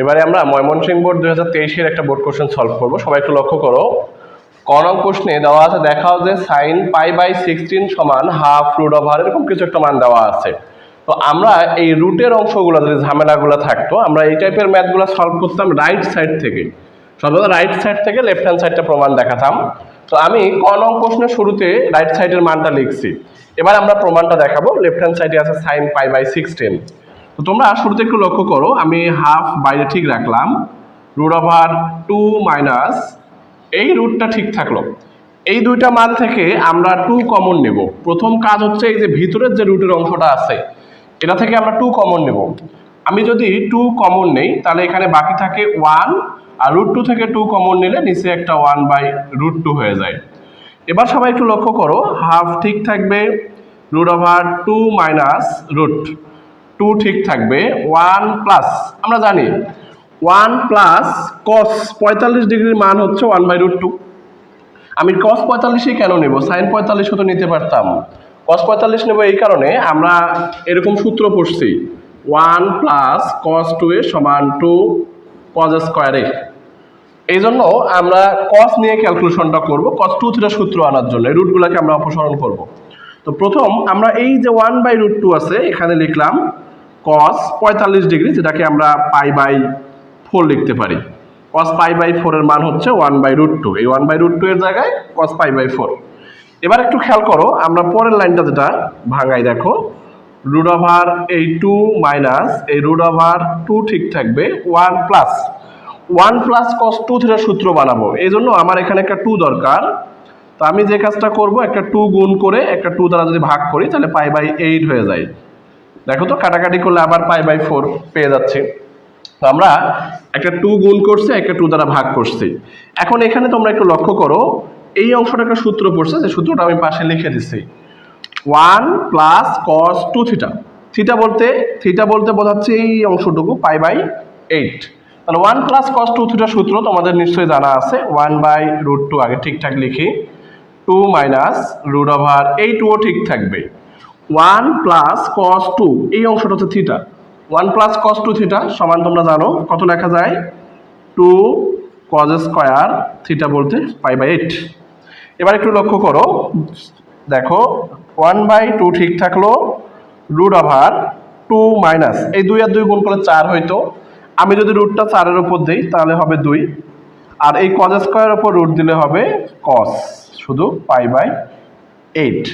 এবারে আমরা ময়মনসিংহ বোর্ড দুই হাজার তেইশের একটা বোর্ড কোশ্চেন সলভ করব। সবাই একটু লক্ষ্য করো। ক নং প্রশ্নে দেওয়া আছে, দেখাও যে সাইন পাই বাই সিক্সটিন সমান হাফ রুট ওভার এরকম কিছু একটা মান দেওয়া আছে। তো আমরা এই রুটের অংশগুলো, যদি ঝামেলাগুলো থাকতো, আমরা এই টাইপের ম্যাথগুলো সলভ করতাম রাইট সাইড থেকে। সর্বদা রাইট সাইড থেকে লেফট হ্যান্ড সাইডটা প্রমাণ দেখাতাম। তো আমি ক প্রশ্নের শুরুতে রাইট সাইডের মানটা লিখছি। এবার আমরা প্রমাণটা দেখাবো। লেফট হ্যান্ড সাইডে আছে সাইন পাই বাই সিক্সটিন তো তোমরা শুরুতে একটু লক্ষ্য করো, আমি হাফ বাইরে ঠিক রাখলাম রুট ওভার টু মাইনাস এই রুটটা ঠিক থাকল। এই দুইটা মান থেকে আমরা টু কমন নেব। প্রথম কাজ হচ্ছে এই যে ভিতরের যে রুটের অংশটা আছে, এটা থেকে আমরা টু কমন নেব। আমি যদি টু কমন নেই, তাহলে এখানে বাকি থাকে ওয়ান আর রুট টু থেকে টু কমন নিলে নিচে একটা ওয়ান বাই রুট টু হয়ে যায়। এবার সবাই একটু লক্ষ্য করো হাফ ঠিক থাকবে root over two minus root two ঠিক থাকবে ওয়ান প্লাস আমরা জানি ওয়ান প্লাস কস পঁয়তাল্লিশ ডিগ্রির মান হচ্ছে ওয়ান বাই রুট টু আমি কস পঁয়তাল্লিশই কেন নেব? সাইন পঁয়তাল্লিশও তো নিতে পারতাম। কস পঁয়তাল্লিশ নেব এই কারণে আমরা এরকম সূত্র পড়ছি one plus cos two A সমান টু কজ স্কোয়ারে এই জন্য আমরা কস নিয়ে ক্যালকুলেশনটা করব কস টু থ্রিটা সূত্র আনার জন্য রুটগুলোকে আমরা অপসারণ করব। তো প্রথম আমরা এই যে ওয়ান বাই রুট টু আছে, এখানে লিখলাম কস পঁয়তাল্লিশ ডিগ্রি, যেটাকে আমরা পাই বাই ফোর লিখতে পারি। কস পাই বাই ফোরের মান হচ্ছে ওয়ান বাই রুট টু এই ওয়ান বাই রুট টু এর জায়গায় কস পাই বাই ফোর এবার একটু খেয়াল করো, আমরা পরের লাইনটা যেটা ভাঙাই, দেখো। রুট ওভার এই টু মাইনাস এই রুট ওভার টু ঠিক থাকবে one plus one plus cos two থ্রিটার সূত্র বানাবো। এই জন্য আমার এখানে একটা টু দরকার। তো আমি যে কাজটা করব, একটা টু গুণ করে একটা টু দ্বারা যদি ভাগ করি, তাহলে পাই বাই এইট হয়ে যায়। দেখো তো, কাটাকাটি করলে আবার পাই বাই ফোর পেয়ে যাচ্ছে। তো আমরা একটা টু গুণ করছি, একটা টু দ্বারা ভাগ করছি। এখন এখানে তোমরা একটু লক্ষ্য করো, এই অংশটা একটা সূত্র পড়ছে, যে সূত্রটা আমি পাশে লিখে দিচ্ছি। One plus cos two theta theta বলতে থিটা বলতে বোঝাচ্ছে এই অংশটুকু পাই বাই এইট তাহলে one plus cos two theta সূত্র তোমাদের নিশ্চয়ই জানা আছে। ওয়ান বাই রুট টু আগে ঠিকঠাক লিখি। টু মাইনাস রুট ওভার এই টুও ঠিক থাকবে। ওয়ান প্লাস কস টু এই অংশটা হচ্ছে theta one plus cos two theta সমান তোমরা জানো, কত লেখা যায়? টু কজ স্কোয়ার থিটা বলতে পাই বাই এইট এবার একটু লক্ষ্য করো, দেখো ওয়ান বাই টু ঠিক থাকল রুট ওভার টু মাইনাস এই দুই আর দুই গুণ করলে চার হইতো আমি যদি রুটটা চারের উপর দিই, তাহলে হবে দুই। আর এই কজ স্কোয়ার উপর রুট দিলে হবে কস শুধু পাই বাই এইট।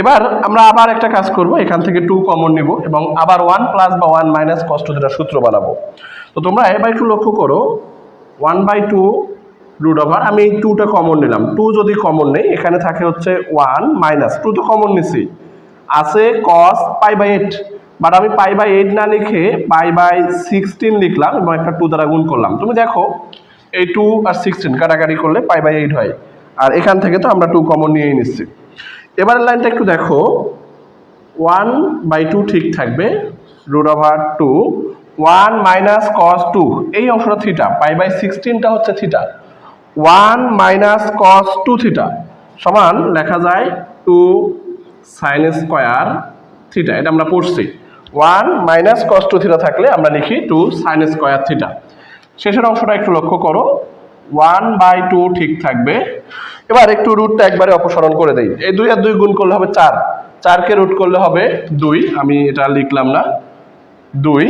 এবার আমরা আবার একটা কাজ করব, এখান থেকে টু কমন নিব এবং আবার ওয়ান প্লাস বা ওয়ান মাইনাস কষ্ট যেটা সূত্র বানাবো। তো তোমরা এবার একটু লক্ষ্য করো one by two root over আমি এই টুটা কমন নিলাম। টু যদি কমন নেই, এখানে থাকে হচ্ছে ওয়ান মাইনাস টু তো কমন নিছি। আছে cos pi by eight but আমি পাই বাই এইট না লিখে পাই বাই সিক্সটিন লিখলাম এবং একটা টু দ্বারা গুণ করলাম। তুমি দেখো, এই টু আর সিক্সটিন কাটাকাটি করলে পাই বাই এইট হয়। আর এখান থেকে তো আমরা টু কমন নিয়েই নিচ্ছি। এবারের লাইনটা একটু দেখো। ওয়ান বাই টু ঠিক থাকবে। Root over two one minus cos two এই অংশটা থিটা পাই বাই সিক্সটিনটা হচ্ছে theta one minus cos two theta সমান লেখা যায় টু সাইন স্কোয়ার থিটা এটা আমরা পড়ছি। One minus cos two theta থাকলে আমরা লিখি টু সাইন স্কোয়ার থিটা শেষের অংশটা একটু লক্ষ্য করো। ওয়ান বাই টু ঠিক থাকবে। এবার একটু রুটটা একবারে অপসারণ করে দেই। এই দুই আর দুই গুণ করলে হবে চার। চারকে রুট করলে হবে দুই। আমি এটা লিখলাম না। দুই।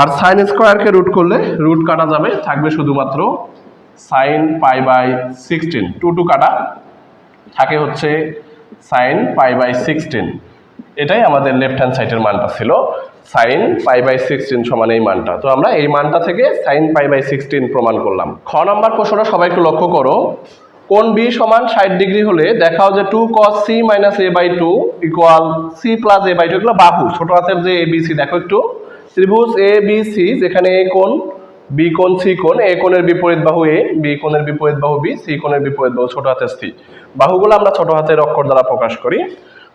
আর সাইন স্কোয়ারকে রুট করলে রুট কাটা যাবে, থাকবে শুধুমাত্র sine pi by sixteen two two কাটা, থাকে হচ্ছে সাইন পাই বাই সিক্সটিন এটাই আমাদের লেফট হ্যান্ড সাইডের মানটা ছিল। সাইন পাই বাই সিক্সটিন সমান এই মানটা। তো আমরা এই মানটা থেকে সাইন পাই বাই সিক্সটিন প্রমাণ করলাম। খ নম্বর প্রশ্নটা সবাই একটু লক্ষ্য করো। কোন বি সমান ষাট ডিগ্রি হলে দেখাও যে two cos C minus A by two equal C plus A by two এগুলো বাহু, ছোট হাতের যে এ বি সি দেখো একটু। ত্রিভুজ এ বি সি যেখানে এ কোণ বি কোণ সি কোণ এ কোণের বিপরীত বাহু এ বি কোণের বিপরীত বাহু বি সি কোণের বিপরীত বাহু ছোট হাতের সি বাহুগুলো আমরা ছোট হাতের অক্ষর দ্বারা প্রকাশ করি।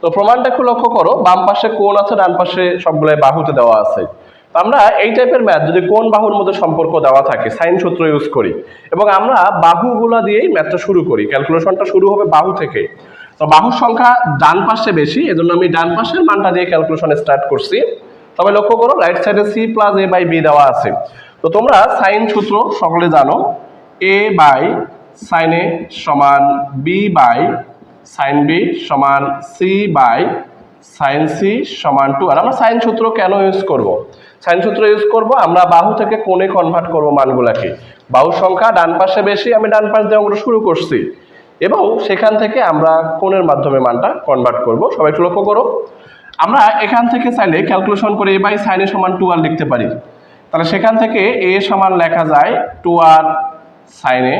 তো প্রমাণটা একটু লক্ষ্য করো, বাম পাশে কোন আছে, ডান পাশে সবগুলো বাহুতে দেওয়া আছে। আমরা এই টাইপের ম্যাথ যদি কোন বাহুর মধ্যে সম্পর্ক দেওয়া থাকে সাইন সূত্র ইউজ করি, এবং আমরা বাহুগুলা দিয়েই ম্যাথটা শুরু করি ক্যালকুলেশনটা শুরু হবে বাহু থেকে। তো বাহুর সংখ্যা ডান পাশে বেশি, এজন্য আমি ডান পাশের মানটা দিয়ে ক্যালকুলেশন স্টার্ট করছি। তবে লক্ষ্য করো রাইট সাইডে C plus A by B দেওয়া আছে। তো তোমরা সাইন সূত্র সকলে জানো এ বাই সাইন এ সমান বি বাই সাইন বি সমান সি বাই সাইন সি সমান টু আর আমরা সাইন সূত্র কেন ইউজ করব? সাইন সূত্র ইউজ করব, আমরা বাহু থেকে কোণে কনভার্ট করব মানগুলাকে। বাহু সংখ্যা ডান পাশে বেশি, আমি ডান পাশ দিয়ে অঙ্কটা শুরু করছি। এবং সেখান থেকে আমরা কোণের মাধ্যমে মানটা কনভার্ট করব। সবাই একটু লক্ষ্য করো। আমরা এখান থেকে চাইলে ক্যালকুলেশন করে এ বাই সাইন সমান টু আর লিখতে পারি। তাহলে সেখান থেকে এ সমান লেখা যায় টু আর সাইনে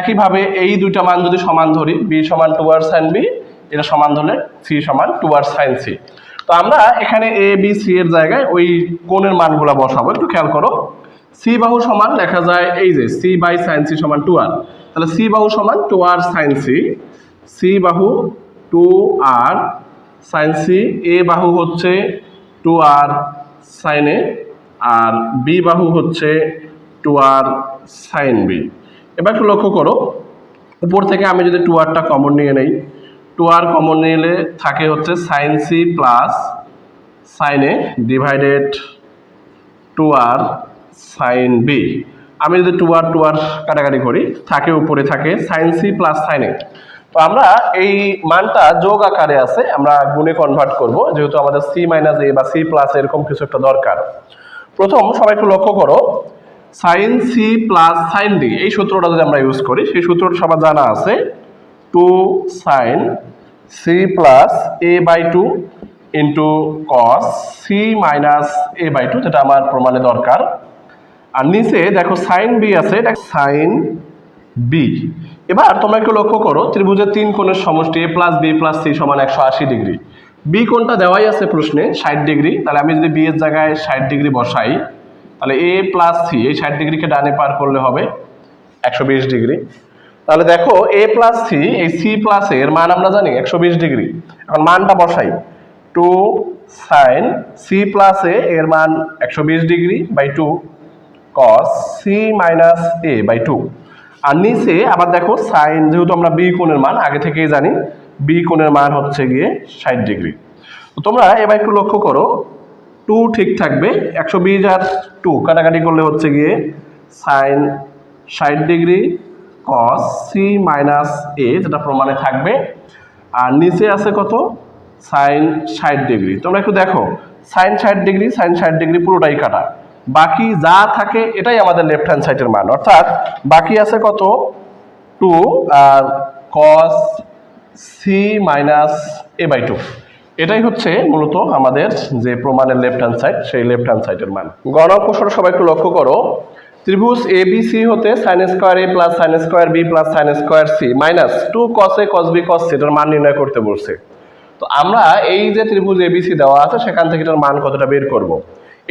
একইভাবে এই দুইটা মান যদি সমান ধরি বি সমান টু আর সাইন বি এটা সমান ধরলে সি সমান টু আর সাইন সি তো আমরা এখানে এ বি সি এর জায়গায় ওই কোণের মানগুলো বসাবো। একটু খেয়াল করো। সি বাহু সমান লেখা যায় এই যে সি বাই সাইন সি সমান টু আর তাহলে সি বাহু সমান two R sine C C বাহু two R sine C A বাহু হচ্ছে টু আর সাইন এ আর বি বাহু হচ্ছে টু আর সাইন বি এবার একটু লক্ষ্য করো, উপর থেকে আমি যদি টু আরটা কমন নিয়ে নেই টু আর কমন নিলে থাকে হচ্ছে সাইন সি প্লাস সাইনে divided two R sine B আমি যদি টু আর টু আর কাটাকাটি করি, থাকে উপরে থাকে সাইন সি প্লাস সাইন তো আমরা এই মানটা যোগ আকারে আছে, আমরা গুণে কনভার্ট করব, যেহেতু আমাদের সি মাইনাস এ বা সি প্লাস এরকম কিছু একটা দরকার। প্রথম সবাই একটু লক্ষ্য করো sine C plus sine D, এই সূত্রটা যদি আমরা ইউজ করি, সেই সূত্রটা সবার জানা আছে। Two sine C plus A by two into cos C minus A by two, যেটা আমার প্রমাণে দরকার। আর নিচে দেখো সাইন বি আছে, এটা সাইন বি। এবার তোমরা একটু লক্ষ্য করো, ত্রিভুজের তিন কোণের সমষ্টি A plus B plus C সমান একশো আশি ডিগ্রি। বি কোণটা দেওয়াই আছে প্রশ্নে, ষাট ডিগ্রি। তাহলে আমি যদি বি এর জায়গায় ষাট ডিগ্রি বসাই তাহলে এ প্লাস সি এই ষাট ডিগ্রিকে ডানে পার করলে হবে একশো বিশ ডিগ্রি। তাহলে দেখো এ প্লাস সি এই সি প্লাস এর মান আমরা জানি একশো বিশ ডিগ্রি। এখন মানটা বসাই। Two sine C plus A এর মান একশো বিশ degree by two cos C minus A by two আর নিচে আবার দেখো সাইন যেহেতু আমরা বি কোণের মান, আগে থেকেই জানি বি কোণের মান হচ্ছে গিয়ে ষাট ডিগ্রি। তোমরা এবার একটু লক্ষ্য করো টু ঠিক থাকবে, একশো বিশ আর টু কাটাকাটি করলে হচ্ছে গিয়ে সাইন ষাট degree cos C minus A যেটা প্রমাণে থাকবে। আর নিচে আছে কত? সাইন ষাট ডিগ্রি তোমরা একটু দেখো সাইন ষাট ডিগ্রি সাইন ষাট ডিগ্রি পুরোটাই কাটা। বাকি যা থাকে, এটাই আমাদের লেফট হ্যান্ড সাইডের মান। অর্থাৎ বাকি আছে কত? Two R cos C minus A by two এটাই হচ্ছে মূলত আমাদের যে প্রমাণের লেফট হ্যান্ড সাইড সেই লেফট হ্যান্ড সাইডের মান। গণ গণকৌশল সবাই একটু লক্ষ্য করো। ত্রিভুজ এ বি সি হতে sine square A plus sine square B plus sine square C minus two cos A cos B cos C এটার মান নির্ণয় করতে বলছে। তো আমরা এই যে ত্রিভুজ এবিসি দেওয়া আছে, সেখান থেকে এটার মান কতটা বের করব।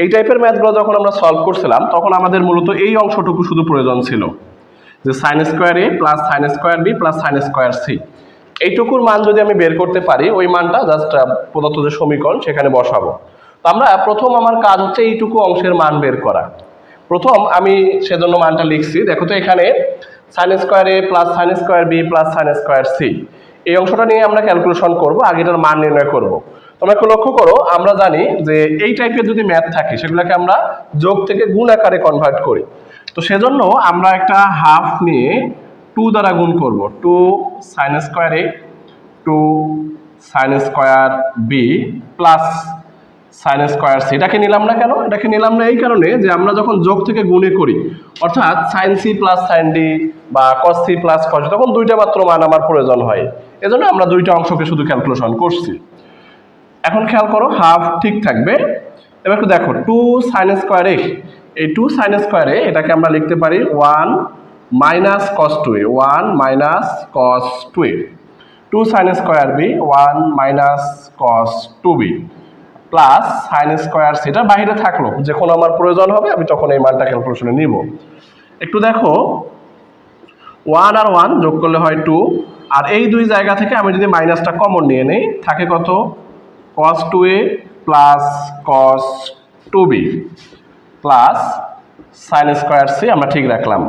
এই টাইপের ম্যাথগুলো যখন আমরা সলভ করছিলাম, তখন আমাদের মূলত এই অংশটুকু শুধু প্রয়োজন ছিল। যে sine square A plus sine square B plus sine square C এইটুকুর মান যদি আমি বের করতে পারি, ওই মানটা জাস্ট প্রদত্ত যে সমীকরণ, সেখানে বসাবো। তো আমরা প্রথম আমার কাজ হচ্ছে এইটুকু অংশের মান বের করা। প্রথম আমি সেজন্য মানটা লিখছি। দেখো তো এখানে sine square A plus sine square B plus sine square C এই অংশটা নিয়ে আমরা ক্যালকুলেশন করব, আগেটার মান নির্ণয় করব। তোমরা একটু লক্ষ্য করো, আমরা জানি যে এই টাইপের যদি ম্যাথ থাকে, সেগুলোকে আমরা যোগ থেকে গুণ আকারে কনভার্ট করি। তো সেজন্য আমরা একটা হাফ নিয়ে টু দ্বারা গুণ করব। Two sine square A two sine square B plus sine square C এটাকে নিলাম না কেন? এটাকে নিলাম না এই কারণে যে আমরা যখন যোগ থেকে গুণে করি, অর্থাৎ sine C plus sine D বা কস সি প্লাস কস তখন দুইটা মাত্র মান আমার প্রয়োজন হয়। এজন্য আমরা দুইটা অংশকে শুধু ক্যালকুলেশন করছি। এখন খেয়াল করো হাফ ঠিক থাকবে। এবার একটু দেখো টু সাইন স্কোয়ারে এই টু সাইন স্কোয়ারে এটাকে আমরা লিখতে পারি one minus cos two A one minus cos two A two sine square B one minus cos two B plus sine square সেটা বাইরে থাকল। যখন আমার প্রয়োজন হবে, আমি তখন এই মানটা ক্যালকুলেশনে নিব। একটু দেখো। ওয়ান আর ওয়ান যোগ করলে হয় টু আর এই দুই জায়গা থেকে আমি যদি মাইনাসটা কমন নিয়ে নেই, থাকে কত? Cos two A plus cos two B plus sine square C আমরা ঠিক রাখলাম।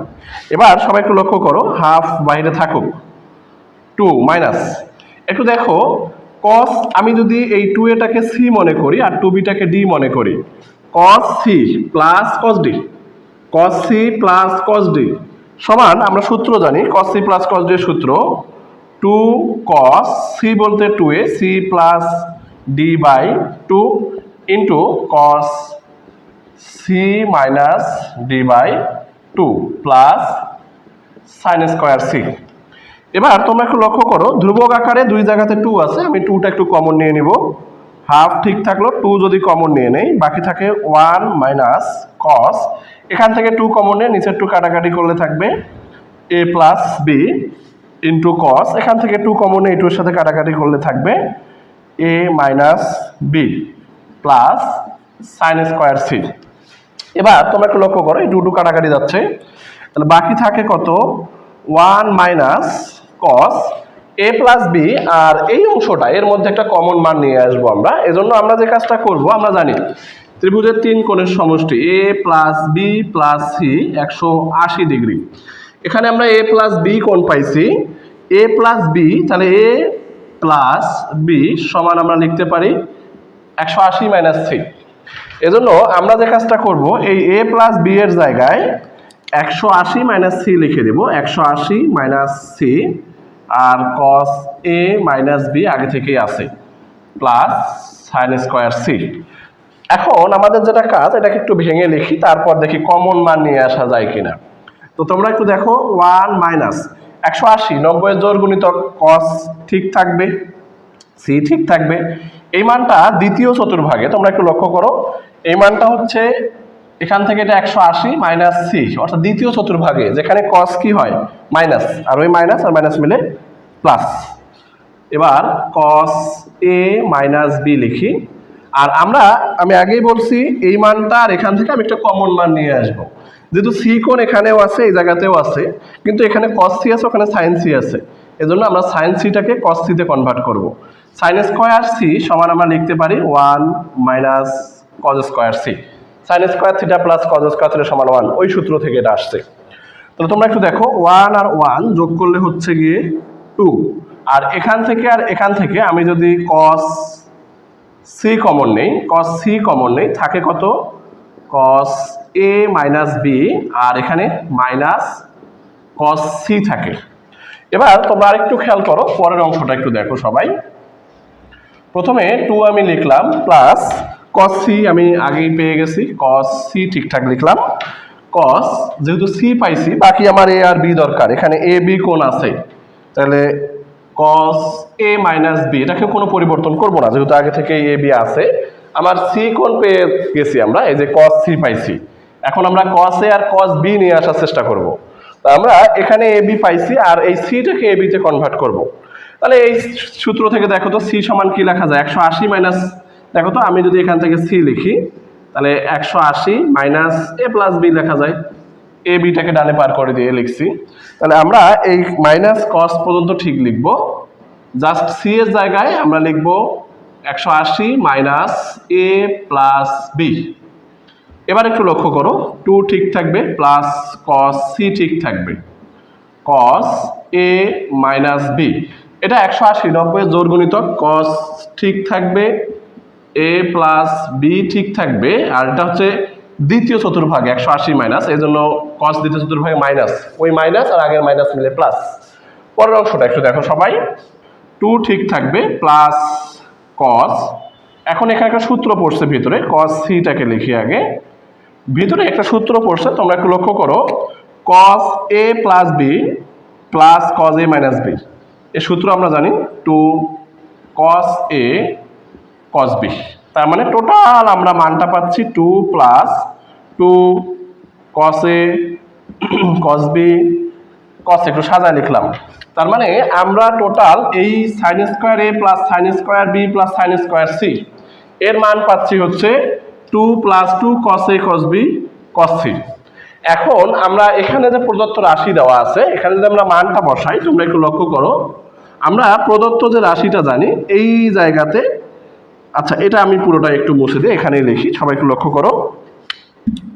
এবার সবাই একটু লক্ষ্য করো হাফ বাইরে থাকুক। টু মাইনাস একটু দেখো কস আমি যদি এই টু এটাকে সি মনে করি আর টু বিটাকে ডি মনে করি cos C plus cos D cos C plus cos D সমান, আমরা সূত্র জানি cos C plus cos D সূত্র টু কস সি বলতে two A C plus D by two into cos C minus D by two plus sine square C এবার তোমরা একটু লক্ষ্য করো, ধ্রুবক আকারে দুই জায়গাতে টু আছে, আমি টুটা একটু কমন নিয়ে নিব। হাফ ঠিক থাকল টু যদি কমন নিয়ে নেই, বাকি থাকে ওয়ান মাইনাস কস এখান থেকে টু কমন নিয়ে নিচের টু কাটাকাটি করলে থাকবে A plus B into cos এখান থেকে টু কমন নিয়ে টুর সাথে কাটাকাটি করলে থাকবে A minus B plus sine square C এবার তোমরা একটু লক্ষ্য করো, এই টু কাটাকাটি যাচ্ছে। তাহলে বাকি থাকে কত? One minus cos A plus B আর এই অংশটা, এর মধ্যে একটা কমন মান নিয়ে আসব আমরা। এজন্য আমরা যে কাজটা করব, আমরা জানি ত্রিভুজের তিন কোণের সমষ্টি A plus B plus C একশো আশি ডিগ্রি। এখানে আমরা এ প্লাস বি কোণ পাইছি। এ প্লাস বি তাহলে এ প্লাস বি সমান আমরা লিখতে পারি একশো আশি মাইনাস সি এজন্য আমরা যে কাজটা করব, এই এ প্লাস বি এর জায়গায় একশো আশি মাইনাস সি লিখে দেব। একশো আশি মাইনাস সি আর কস এ মাইনাস বি আগে থেকেই আছে। প্লাস সাইন স্কোয়ার সি এখন আমাদের যেটা কাজ, এটাকে একটু ভেঙে লিখি, তারপর দেখি কমন মান নিয়ে আসা যায় কিনা। তো তোমরা একটু দেখো ওয়ান মাইনাস একশো আশি নব্বই জোর গুণিতক কস ঠিক থাকবে সি ঠিক থাকবে। এই মানটা দ্বিতীয় চতুর্ভাগে, তোমরা একটু লক্ষ্য করো। এই মানটা হচ্ছে এখান থেকে এটা একশো আশি মাইনাস সি অর্থাৎ দ্বিতীয় চতুর্ভাগে, যেখানে কস কি হয়? মাইনাস আর ওই মাইনাস আর মাইনাস মিলে প্লাস এবার কস এ মাইনাস বি লিখি। আর আমরা, আমি আগেই বলছি, এই মানটা আর এখান থেকে আমি একটা কমন মান নিয়ে আসব। যেহেতু সি কোণ এখানেও আছে, এই জায়গাতেও আছে, কিন্তু এখানে কস সি আছে, ওখানে সাইন সি আছে। এজন্য আমরা সাইন সিটাকে কস সিতে কনভার্ট করব। সাইন স্কোয়ার সি সমান আমরা লিখতে পারি one minus cos square C sine square theta plus cos square সমান ওয়ান ওই সূত্র থেকে এটা আসছে। তাহলে তোমরা একটু দেখো ওয়ান আর ওয়ান যোগ করলে হচ্ছে গিয়ে টু আর এখান থেকে আর এখান থেকে আমি যদি কস সি কমন নেই কস সি কমন নেই, থাকে কত? কস এ মাইনাস বি আর এখানে মাইনাস কস সি থাকে। এবার তোমরা আরেকটু খেয়াল করো, পরের অংশটা একটু দেখো সবাই। প্রথমে টু আমি লিখলাম প্লাস কস সি আমি আগেই পেয়ে গেছি। কস সি ঠিকঠাক লিখলাম। কস যেহেতু সি পাইছি, বাকি আমার এ আর বি দরকার। এখানে এ বি কোন আছে। তাহলে কস এ মাইনাস বি এটাকে কোনো পরিবর্তন করব না, যেহেতু আগে থেকে এ বি আছে। আমার সি কোন পেয়ে গেছি আমরা, এই যে কস সি পাইছি। এখন আমরা কস এ আর কস বি নিয়ে আসার চেষ্টা করব। তা আমরা এখানে এ বি পাইছি, আর এই সিটাকে এ বিতে কনভার্ট করব। তাহলে এই সূত্র থেকে দেখো তো সি সমান কি লেখা যায়? একশো আশি মাইনাস দেখো তো আমি যদি এখান থেকে সি লিখি, তাহলে একশো আশি মাইনাস এ প্লাস বি লেখা যায়। এ বিটাকে ডানে পার করে দিয়ে লিখছি। তাহলে আমরা এই মাইনাস কস পর্যন্ত ঠিক লিখব। জাস্ট সি এর জায়গায় আমরা লিখব একশো আশি মাইনাস এ প্লাস বি এবার একটু লক্ষ্য করো টু ঠিক থাকবে প্লাস কস সি ঠিক থাকবে। কস এ মাইনাস বি এটা একশো আশি, নব্বই জোর গুণিতক কস ঠিক থাকবে এ প্লাস বি ঠিক থাকবে, আর এটা হচ্ছে দ্বিতীয় চতুর্ভাগ, একশো আশি মাইনাস এই জন্য কস দ্বিতীয় চতুর্ভাগে মাইনাস ওই মাইনাস আর আগের মাইনাস মিলে প্লাস পরের অংশটা একটু দেখো সবাই টু ঠিক থাকবে প্লাস কস এখন এখানে একটা সূত্র পড়ছে ভিতরে কস সিটাকে লিখি আগে, ভিতরে একটা সূত্র পড়ছে, তোমরা একটু লক্ষ্য করো cos A plus B plus cos A minus B এই সূত্র আমরা জানি two cos A cos B তার মানে টোটাল আমরা মানটা পাচ্ছি two plus two cos A cos B cos একটু সাজায় লিখলাম। তার মানে আমরা টোটাল এই sine square A plus sine square B plus sine square C এর মান পাচ্ছি হচ্ছে two plus two cos A cos B cos C এখন আমরা এখানে যে প্রদত্ত রাশি দেওয়া আছে, এখানে যদি আমরা মানটা বসাই, তোমরা একটু লক্ষ্য করো আমরা প্রদত্ত যে রাশিটা জানি, এই জায়গাতে আচ্ছা এটা আমি পুরোটা একটু মুছে দিই এখানেই লিখি, সবাই একটু লক্ষ্য করো।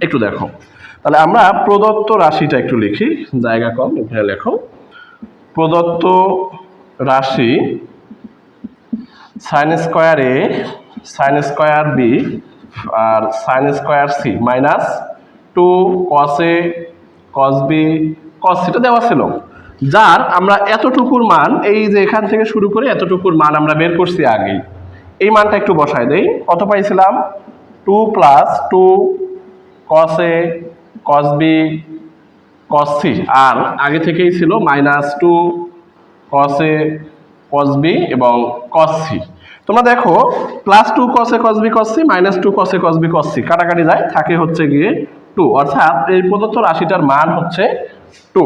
একটু দেখো। তাহলে আমরা প্রদত্ত রাশিটা একটু লিখি, জায়গা কম, এখানে লেখো। প্রদত্ত রাশি sine square A sine square B R sine square C minus two two B cos B theta দেওয়া ছিল। যার আমরা এতটুকুর মান, এই যে এখান থেকে শুরু করে এতটুকুর মান আমরা বের করছি আগেই। এই মানটা একটু বসায় দেই। কত পাইছিলাম? Two plus two cos A cos B C আর আগে থেকেই ছিল মাইনাস টু কসে বি এবং কস সি তোমরা দেখো, plus two cos A cos C minus two cos A cos B C কাটাকাটি যায়, থাকে হচ্ছে গিয়ে টু। অর্থাৎ এই প্রদত্ত রাশিটার মান হচ্ছে টু।